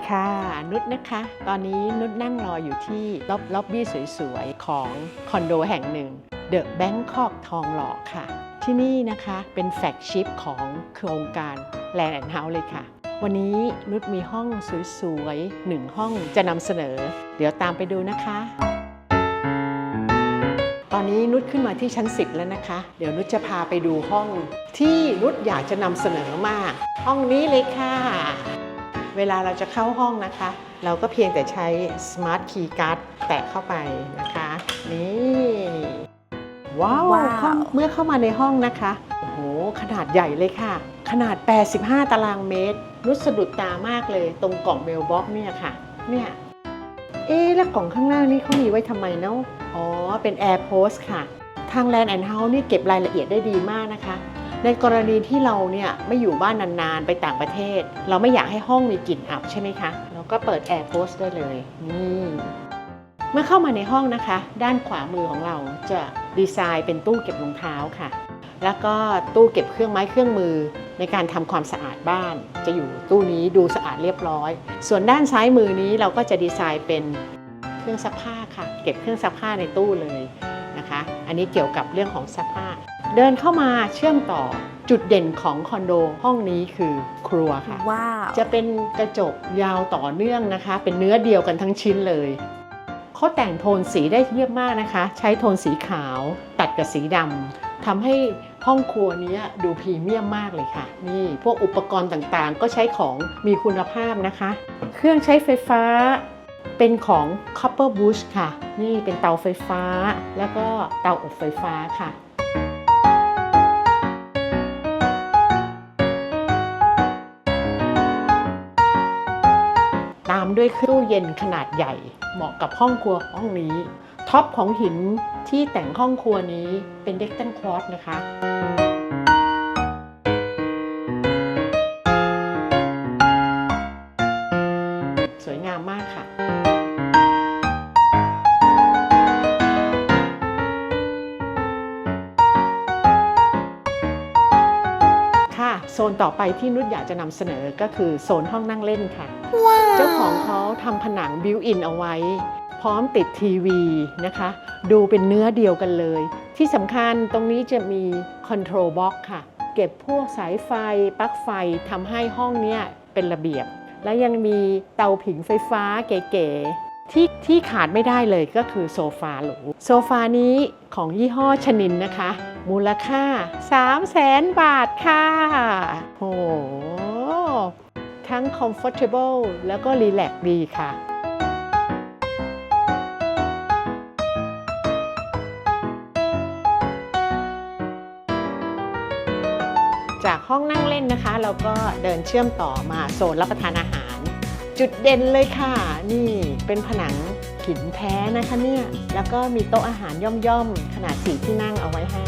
ดีค่ะ นุชนะคะ ตอนนี้นุชนั่งรออยู่ที่ล็อบล็อบบี้สวยๆ ของคอนโดแห่งหนึ่ง The Bangkok ทองหล่อค่ะ ที่นี่นะคะเป็นแฟกชิปของโครงการ Land and House เลยค่ะ วันนี้นุชมีห้องสวยๆหนึ่งห้องจะนำเสนอ เดี๋ยวตามไปดูนะคะ ตอนนี้นุชขึ้นมาที่ชั้น 10 แล้วนะคะ เดี๋ยวนุชจะพาไปดูห้องที่นุชอยากจะนำเสนอมาก ห้องนี้เลยค่ะ เวลาเราจะเข้าห้องนะคะ เราก็เพียงแต่ใช้ Smart Key Card แตะเข้าไปนะคะ นี่ ว้าวว้าวห้องเมื่อเข้ามาในห้องนะคะโอ้โหขนาดใหญ่เลยค่ะ ขนาด 85 ตารางเมตรนุชสะดุดตามากเลยตรงกล่องเมลบ็อกเนี่ยค่ะ เนี่ย เอ๊ะแล้วกล่องข้างล่างนี่เขามีไว้ทำไมเนาะอ๋อ เป็น Air Post ค่ะ ทาง Land and House นี่เก็บรายละเอียดได้ดีมากนะคะ ในกรณีที่เราเนี่ยไม่อยู่บ้านนานๆ ไปต่างประเทศ เราไม่อยากให้ห้องมีกลิ่นอับใช่ไหมคะ เราก็เปิด Air Post ได้เลยนี่เมื่อเข้ามาในห้องนะคะ ด้านขวามือของเราจะดีไซน์เป็นตู้เก็บรองเท้าค่ะ แล้วก็ตู้เก็บเครื่องไม้เครื่องมือในการทำความสะอาดบ้าน จะอยู่ตู้นี้ดูสะอาดเรียบร้อย ส่วนด้านซ้ายมือนี้เราก็จะดีไซน์เป็นเครื่องซักผ้าค่ะ เก็บเครื่องซักผ้าในตู้เลยนะคะ อันนี้เกี่ยวกับเรื่องของซักผ้า เดินเข้ามาเชื่อมต่อจุดเด่นของคอนโดห้องนี้คือครัวค่ะ ว้าว จะเป็นกระจกยาวต่อเนื่องนะคะ เป็นเนื้อเดียวกันทั้งชิ้นเลย เขาแต่งโทนสีได้เยี่ยมมากนะคะ ใช้โทนสีขาวตัดกับสีดำทำให้ห้องครัวเนี้ยดูพรีเมียมมากเลยค่ะ นี่พวกอุปกรณ์ต่างๆ ก็ใช้ของมีคุณภาพนะคะ เครื่องใช้ไฟฟ้าเป็นของ Copper Bush ค่ะ นี่เป็นเตาไฟฟ้า แล้วก็เตาอบไฟฟ้าค่ะ ด้วยตู้เย็นขนาดใหญ่ เหมาะกับห้องครัวห้องนี้ ท็อปของหินที่แต่งห้องครัวนี้เป็นเด็กตันควอตนะคะ ซนต่อไปที่นุชอยากจะนำเสนอก็คือโซนห้องนั่งเล่นค่ะว้าวเจ้าของเขาทำผนังบิวอินเอาไว้ พร้อมติดทีวีนะคะ ดูเป็นเนื้อเดียวกันเลย ที่สำคัญตรงนี้จะมีคอนโทรลบ็อกค่ะ เก็บพวกสายไฟปลั๊กไฟทำให้ห้องเนี้ยเป็นระเบียบ และยังมีเตาผิงไฟฟ้าเก๋ๆที่ที่ขาดไม่ได้เลยก็คือโซฟาหรูโซฟานี้ของยี่ห้อชนินนะคะ มูลค่า 3 0 0แสนบาทค่ะโหทั้ง comfortable แล้วก็ relax ดีค่ะจากห้องนั่งเล่นนะคะ เราก็เดินเชื่อมต่อมาโซนรับประทานอาหาร จุดเด่นเลยค่ะ นี่เป็นผนังหินแท้นะคะเนี่ย แล้วก็มีโต๊ะอาหารย่อมๆ ขนาดสี่ที่นั่งเอาไว้ให้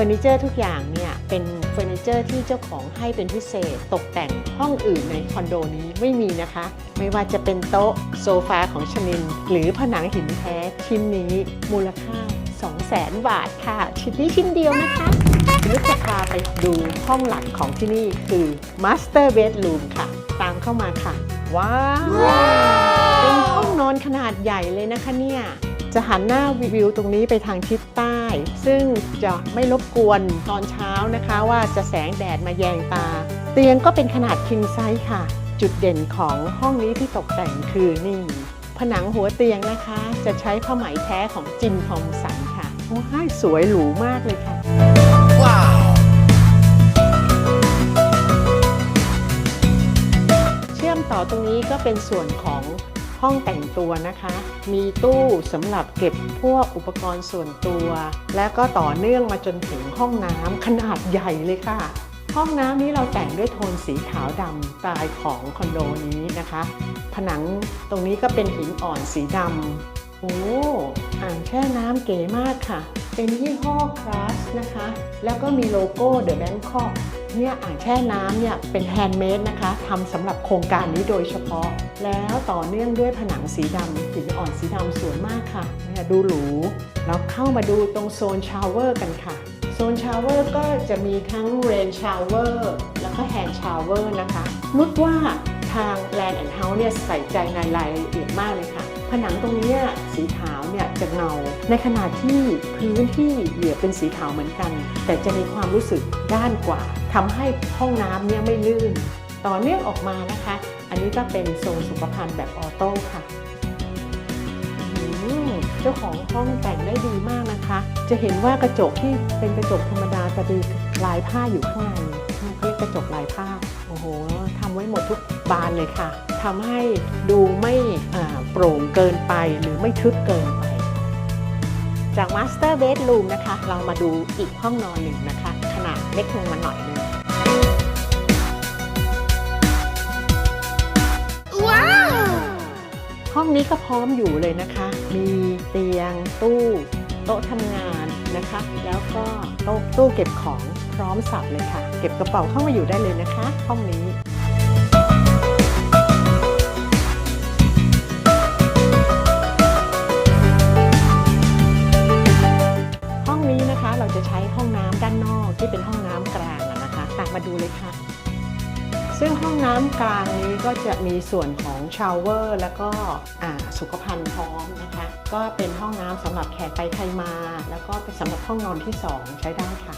อร์นิเจอร์ทุกอย่างเนี่ยเป็นเฟอร์นิเจอร์ที่เจ้าของให้เป็นพิเศษ ตกแต่งห้องอื่นในคอนโดนี้ไม่มีนะคะ ไม่ว่าจะเป็นโต๊ะโซฟาของชนิน หรือผนังหินแท้ชิ้นนี้มูลค่า 200,000 บาทค่ะ ชิ้นนี้ชิ้นเดียวนะคะนุชจะพาไปดูห้องหลักของที่นี่คือ Master Bedroom ค่ะ ตามเข้ามาค่ะ ว้าว เป็นห้องนอนขนาดใหญ่เลยนะคะเนี่ย จะหันหน้าวิวตรงนี้ไปทางทิศใต้ ซึ่งจะไม่รบกวนตอนเช้านะคะว่าจะแสงแดดมาแยงตา เตียงก็เป็นขนาด king size ค่ะ จุดเด่นของห้องนี้ที่ตกแต่งคือนี่ผนังหัวเตียงนะคะ จะใช้ผ้าไหมแท้ของจินทอมสันค่ะโอ้ยสวยหรูมากเลยค่ะเชื่อมต่อตรงนี้ก็เป็นส่วนของ ห้องแต่งตัวนะคะ มีตู้สำหรับเก็บพวกอุปกรณ์ส่วนตัว และก็ต่อเนื่องมาจนถึงห้องน้ำขนาดใหญ่เลยค่ะ ห้องน้ำนี้เราแต่งด้วยโทนสีขาวดำสไตล์ของคอนโดนี้นะคะ ผนังตรงนี้ก็เป็นหินอ่อนสีดำโอ้อ่างแช่น้ำเก๋มากค่ะ เป็นยี่ห้อคลาสนะคะ แล้วก็มีโลโก้ The Bangkok เนี่ยอ่างแช่น้ำเนี่ยเป็นแฮนด์เมดนะคะทำสำหรับโครงการนี้โดยเฉพาะ แล้วต่อเนื่องด้วยผนังสีดำหินอ่อนสีดำสวยมากค่ะเนี่ยดูหรูเราเข้ามาดูตรงโซนชาวเวอร์กันค่ะ โซนชาวเวอร์ก็จะมีทั้งเรนชาวเวอร์แล้วก็แฮนด์ชาวเวอร์นะคะนุดว่าทาง Land and House เนี่ยใส่ใจในรายละเอียดมากเลยค่ะ ผนังตรงนี้สีขาวเนี่ยจะเงา ในขณะที่พื้นที่เหลือเป็นสีขาวเหมือนกัน แต่จะมีความรู้สึกด้านกว่าทำให้ห้องน้ำเนี่ยไม่ลื่น ต่อเนื่องออกมานะคะ อันนี้ก็เป็นทรงสุขภัณฑ์แบบออโต้ค่ะเจ้าของห้องแต่งได้ดีมากนะคะ จะเห็นว่ากระจกที่เป็นกระจกธรรมดา จะมีลายผ้าอยู่ข้างในเรียกกระจกลายผ้าโอ้โหทำไว้หมดทุกบานเลยค่ะทำให้ดูไม่อ่าโปร่งเกินไปหรือไม่ทึบเกินไป จาก Master Bedroom นะคะ เรามาดูอีกห้องนอนหนึ่งนะคะ ขนาดเล็กลงมาหน่อยหนึงห้องนี้ก็พร้อมอยู่เลยนะคะ มีเตียงตู้โต๊ะทำงานนะคะ แล้วก็โต๊ะตู้เก็บของพร้อมสับเลยค่ะ เก็บกระเป๋าเข้ามาอยู่ได้เลยนะคะ ห้องนี้ห้องนี้นะคะเราจะใช้ห้องน้ำด้านนอกที่เป็นห้องน้ำกลางนะคะตามมาดูเลยค่ะ ซึ่งห้องน้ำกลางนี้ก็จะมีส่วนของชาวเวอร์แล้วก็อ่า สุขภัณฑ์พร้อมนะคะ ก็เป็นห้องน้ำสำหรับแขกไปใครมา แล้วก็เป็นสำหรับห้องนอนที่ 2 ใช้ได้ค่ะ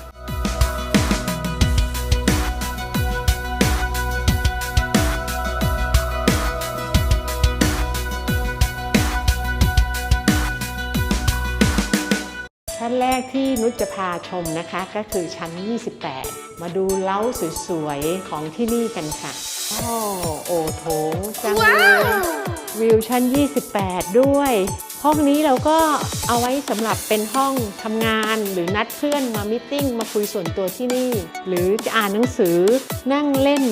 ชั้นแรกที่นุชจะพาชมนะคะก็คือชั้น 28 มาดูเล้าสวยๆ ของที่นี่กันค่ะ โอ้โอโถงจังเลย วิวชั้น 28 ด้วย ห้องนี้เราก็เอาไว้สำหรับเป็นห้องทำงาน หรือนัดเพื่อนมามิทติ้งมาคุยส่วนตัวที่นี่ หรือจะอ่านหนังสือนั่งเล่น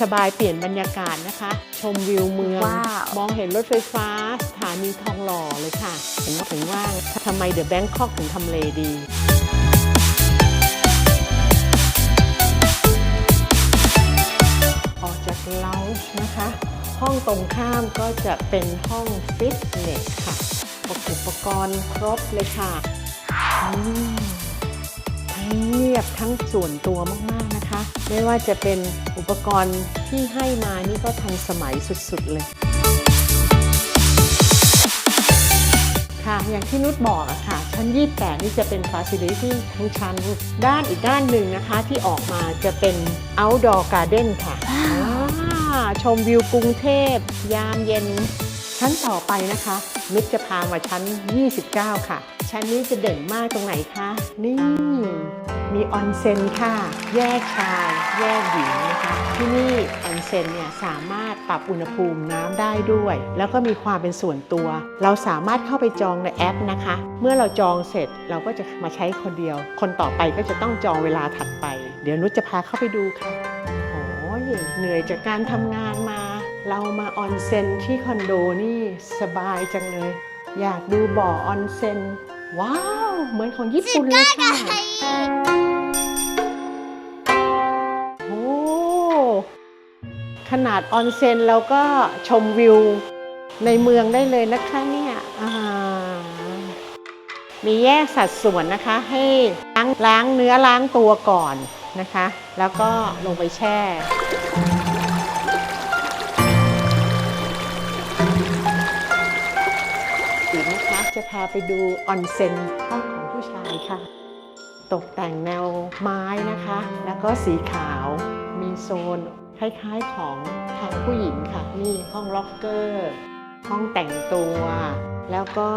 สบายๆเปลี่ยนบรรยากาศนะคะ ชมวิวเมือง ว้าว มองเห็นรถไฟฟ้าสถานีทองหล่อเลยค่ะเห็นว่าถึงว่าทำไมเดอะแบงคอกถึงทำเลดี ออกจากเลาจ์นะคะ ห้องตรงข้ามก็จะเป็นห้องฟิตเนสค่ะอุปกรณ์ครบเลยค่ะทั้งเงียบทั้งส่วนตัวมากๆนะคะ ไม่ว่าจะเป็นอุปกรณ์ที่ให้มานี่ก็ทันสมัยสุดๆเลยค่ะอย่างที่นุชบอกอะค่ะ ชั้น 28 นี่จะเป็น Facility ทั้งชั้น ด้านอีกด้านหนึ่งนะคะที่ออกมาจะเป็น Outdoor Garden ค่ะ อ่าชมวิวกรุงเทพ ยามเย็น ชั้นต่อไปนะคะนุชจะพามาชั้น 29 ค่ะ ชั้นนี้จะเด่นมากตรงไหนคะ นี่ มีออนเซ็นค่ะ แยกชาย แยกหญิงนะคะ ที่นี่ออนเซ็นเนี่ยสามารถปรับอุณหภูมิน้ำได้ด้วย แล้วก็มีความเป็นส่วนตัว เราสามารถเข้าไปจองในแอปนะคะ เมื่อเราจองเสร็จเราก็จะมาใช้คนเดียว คนต่อไปก็จะต้องจองเวลาถัดไป เดี๋ยวนุชจะพาเข้าไปดูค่ะ เหนื่อยจากการทำงานมา เรามาออนเซ็นที่คอนโดนี่สบายจังเลย อยากดูบ่อออนเซ็นว้าว เหมือนของญี่ปุ่นเลยค่ะโอ้ขนาดออนเซ็นเราก็ชมวิวในเมืองได้เลยนะคะเนี่ยมีแยกสัดส่วนนะคะ ให้ล้างล้างเนื้อล้างตัวก่อนนะคะ แล้วก็ลงไปแช่ จะพาไปดูออนเซ็นห้องของผู้ชายค่ะ ตกแต่งแนวไม้นะคะ แล้วก็สีขาว มีโซนคล้ายๆของทางผู้หญิงค่ะนี่ห้องล็อกเกอร์ ห้องแต่งตัว แล้วก็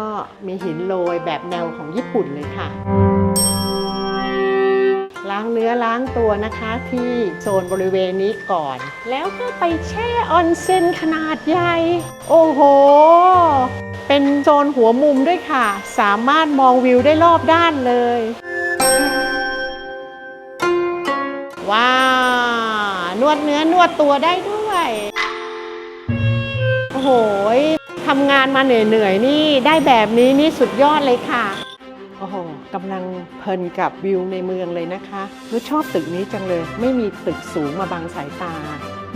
มีหินโรยแบบแนวของญี่ปุ่นเลยค่ะางเนื้อล้างตัวนะคะ ที่โซนบริเวณนี้ก่อน แล้วก็ไปแช่ออนเซ็นขนาดใหญ่ โอ้โห เป็นโซนหัวมุมด้วยค่ะ สามารถมองวิวได้รอบด้านเลย ว้าวนวดเนื้อนวดตัวได้ด้วย โอ้โหทำงานมาเหนื่อยๆนี่ได้แบบนี้นี่สุดยอดเลยค่ะ กำลังเพลินกับวิวในเมืองเลยนะคะนุชชอบตึกนี้จังเลย ไม่มีตึกสูงมาบังสายตา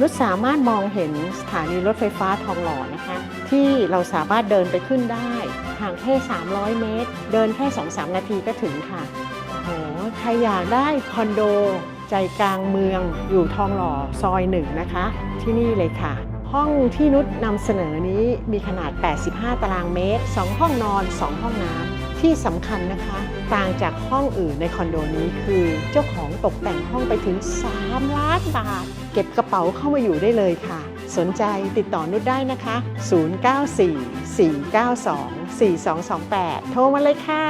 นุชสามารถมองเห็นสถานีรถไฟฟ้าทองหล่อนะคะ ที่เราสามารถเดินไปขึ้นได้ห่างแค่ 300 เมตร เดินแค่ 2-3 นาทีก็ถึงค่ะโอ้โหใครอยากได้คอนโด ใจกลางเมืองอยู่ทองหล่อซอยหนึ่งนะคะ ที่นี่เลยค่ะ ห้องที่นุชนำเสนอนี้มีขนาด 85 ตารางเมตร 2 ห้องนอน 2 ห้องน้ำ ที่สำคัญนะคะ ต่างจากห้องอื่นในคอนโดนี้คือเจ้าของตกแต่งห้องไปถึง 3 ล้านบาท เก็บกระเป๋าเข้ามาอยู่ได้เลยค่ะ สนใจติดต่อนุชได้นะคะ 094 492 4228 โทรมาเลยค่ะ